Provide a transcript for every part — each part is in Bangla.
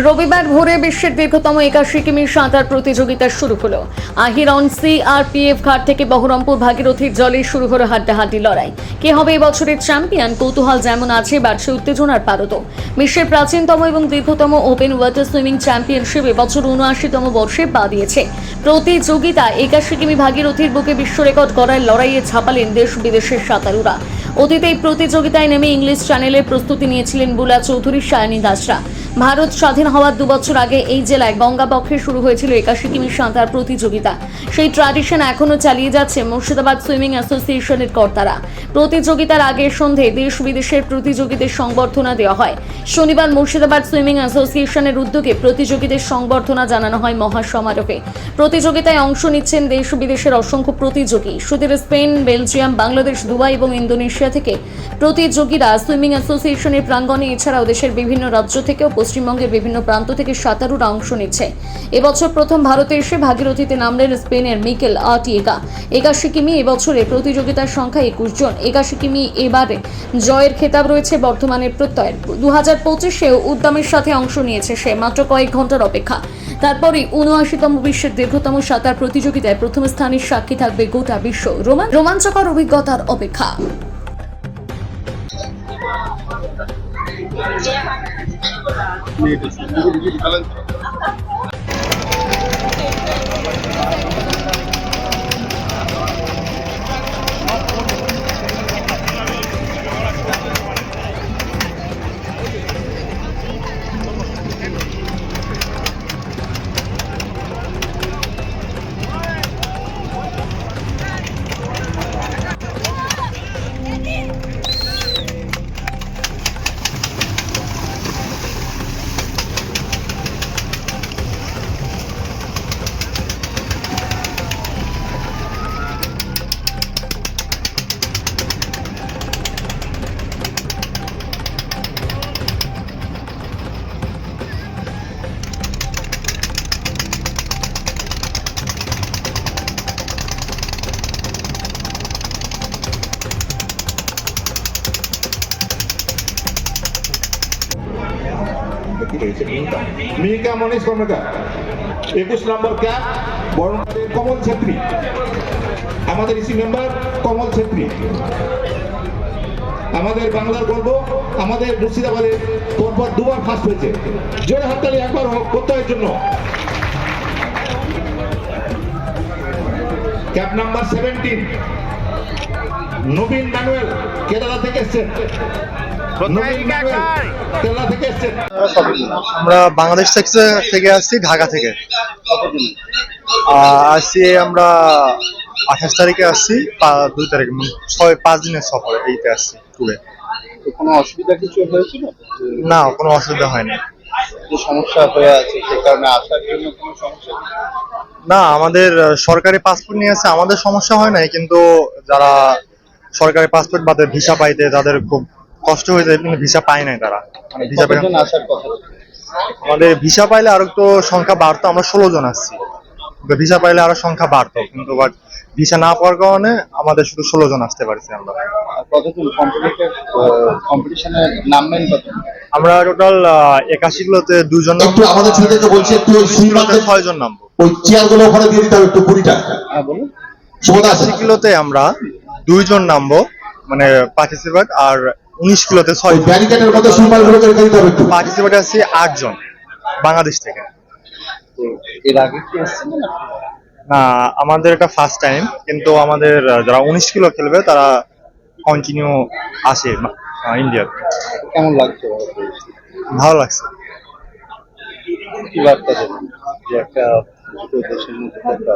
রবিবার ভোরে বিশ্বের দীর্ঘতম একাশি কিমি সাঁতার প্রতিযোগিতা শুরু হলো। আহিরন সিআরপিএফ ঘাট থেকে বহরমপুর ভাগীরথীর জলে শুরু হলো হাড্ডাহাড্ডি লড়াই। কে হবে এবছরের চ্যাম্পিয়ন? কৌতূহল যেমন আছে, বাড়ছে উত্তেজনার পারত বিশ্বের প্রাচীনতম এবং দীর্ঘতম ওপেন ওয়াটার সুইমিং চ্যাম্পিয়নশিপ এবছর উনআশিতম বর্ষে পা দিয়েছে। প্রতিযোগিতা একাশি কিমি ভাগীরথীর বুকে বিশ্ব রেকর্ড করার লড়াইয়ে ঝাঁপালেন দেশ বিদেশের সাঁতারুরা। অতীতে এই প্রতিযোগিতায় নেমে ইংলিশ চ্যানেলের প্রস্তুতি নিয়েছিলেন বুলা চৌধুরী, সায়নী দাসরা। ভারত স্বাধীন হওয়ার দু বছর আগে এই জেলায় গঙ্গাবক্ষে শুরু হয়েছিল একাশি কিমি সাঁতার প্রতিযোগিতা। সেই ট্র্যাডিশন এখনও চালিয়ে যাচ্ছে মুর্শিদাবাদ সুইমিং অ্যাসোসিয়েশনের কর্তারা। প্রতিযোগিতার আগে সন্ধে দেশ বিদেশের প্রতিযোগীদের সংবর্ধনা দেওয়া হয়। শনিবার মুর্শিদাবাদ সুইমিং অ্যাসোসিয়েশনের উদ্যোগে প্রতিযোগীদের সংবর্ধনা জানানো হয় মহাসমারোহে। প্রতিযোগিতায় অংশ নিচ্ছেন দেশ বিদেশের অসংখ্য প্রতিযোগী। সুদের স্পেন, বেলজিয়াম, বাংলাদেশ, দুবাই এবং ইন্দোনেশিয়া থেকে প্রতিযোগীরা সুইমিং অ্যাসোসিয়েশনের প্রাঙ্গণে, এছাড়াও দেশের বিভিন্ন রাজ্য থেকেও পশ্চিমবঙ্গের বিভিন্ন প্রান্ত থেকে সাঁতারুরা অংশ নিচ্ছে। এবছর প্রথম ভারতে এসে ভাগীরথীতে নামলেন স্পেনের মিকেল আটিয়েগা একাশি কিমি এবছরে প্রতিযোগিতার সংখ্যা একুশ জন। একাশি কিমি এবারে জয়ের খেতাব রয়েছে বর্ধমানের প্রত্যয়ের। দু হাজার পঁচিশেও উদ্যমের সাথে অংশ নিয়েছে সে মাত্র কয়েক ঘণ্টার অপেক্ষা। তারপরে উনআশিতম বিশ্বের দীর্ঘতম সাঁতার প্রতিযোগিতায় প্রথম স্থানের সাক্ষী থাকবে গোটা বিশ্ব। রোমাঞ্চকর অভিজ্ঞতার অপেক্ষা। नीट মনীষ কর্মকার। একুশ নম্বর বরণের কমল ছেত্রী। আমাদের ইসি মেম্বার কমল ছেত্রী। আমাদের বাংলার গর্ব, আমাদের মুর্শিদাবাদে পরপর দুবার ফার্স্ট হয়েছে। জোরে হাততালি একবার হোক, প্রত্যয়ের জন্য। Cap number seventeen Nabin Manuel, Kerala থেকে এসছেন। আমরা বাংলাদেশ থেকে থেকে আসছি ঢাকা থেকে। আসছি আমরা আঠাশ তারিখে আসছি দুই তারিখে মানে ছয় পাঁচ দিনের সফরে এইতে আসছি ট্যুরে কোনো অসুবিধা কিছু হয়েছিল? না কোনো অসুবিধা হয়নি। সমস্যা হয়ে আছে সে কারণে আসার জন্য কোনো সমস্যা না আমাদের সরকারি পাসপোর্ট নিয়ে আসছে আমাদের সমস্যা হয় নাই কিন্তু যারা সরকারি পাসপোর্ট বাদে ভিসা পাইতে তাদের খুব কষ্ট হয়ে যায় কিন্তু ভিসা পায় নাই তারা। মানে ভিসা কথা? ছিল? আমাদের ভিসা পাইলে আরও তো সংখ্যা বাড়তো আমরা ষোলো জন আসছি ভিসা পাইলে আরও সংখ্যা বাড়তো কিন্তু বাট ভিসা না পাওয়ার কারণে আমাদের শুধু ষোলো জন আসতে পারছি আমরা। আমরা টোটাল একাশি কিলোতে দুজন একটু আমাদের ছেলেদেরকে বলছি একটু ছয় জন নামবো। ওই চেয়ারগুলো ওখানে দিয়ে দিতে হবে একটু কুড়িটা। হ্যাঁ বলুন। আশি কিলোতে আমরা দুইজন নামবো মানে পার্টিসিপেট আর উনিশ কিলোতে ছয় জন। ব্যারিকেডের গুলোকে দিতে হবে একটু। পার্টিসিপেট আছে আটজন বাংলাদেশ থেকে। এর আগে কি আসছেন না? না আমাদের এটা ফার্স্ট টাইম কিন্তু আমাদের যারা উনিশ কিলো খেলবে তারা কন্টিনিউ আসে ইন্ডিয়াতে কেমন লাগছে ভালো লাগছে। কি বার্তা দেবেন? যে একটা দেশের মধ্যে একটা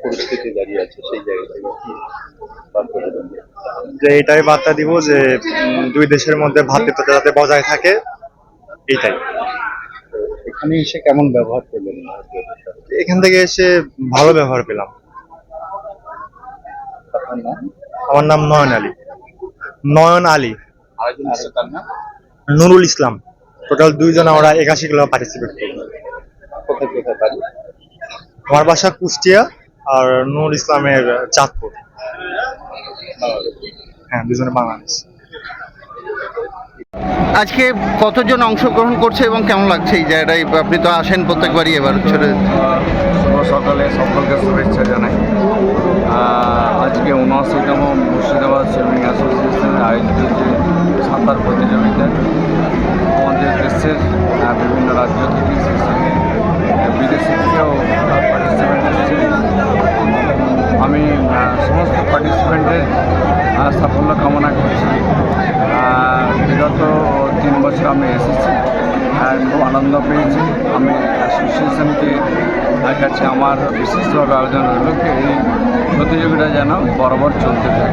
পরিস্থিতি দাঁড়িয়ে আছে সেই জায়গা থেকে যে এটাই বার্তা দিব যে দুই দেশের মধ্যে ভ্রাতৃত্বটা যাতে বজায় থাকে এইটাই। এখানে এসে কেমন ব্যবহার করলেন? এখান থেকে এসে ভালো ব্যবহার পেলাম। আমার নাম নয়ন আলী। নয়ন আলী। নুরুল ইসলাম। টোটাল দুইজন আমরা একাশি কিলো পার্টিসিপেট করি আমার বাসা কুষ্টিয়া। আর নুরুল ইসলামের চাঁদপুর। বাংলাদেশ হ্যাঁ দুজনে বাংলাদেশ। আজকে কতজন অংশগ্রহণ করছে এবং কেমন লাগছে এই জায়গাটায়? আপনি তো আসেন প্রত্যেকবারই এবার ছেড়ে শুভ সকালে সকলকে শুভেচ্ছা জানাই। আহ, আজকে উনআশিতম মুর্শিদাবাদ সুইমিং অ্যাসোসিয়েশনের আয়োজিত যে সাঁতার প্রতিযোগিতা আমাদের দেশের বিভিন্ন রাজ্য থেকে সাফল্য কামনা করছি। আর বিগত তিন বছর আমি এসেছি আর খুব আনন্দ পেয়েছি। আমি অ্যাসোসিয়েশনকে কাছে আমার বিশেষভাবে আয়োজন রইল এই প্রতিযোগিতা যেন বরাবর চলতে থাকে।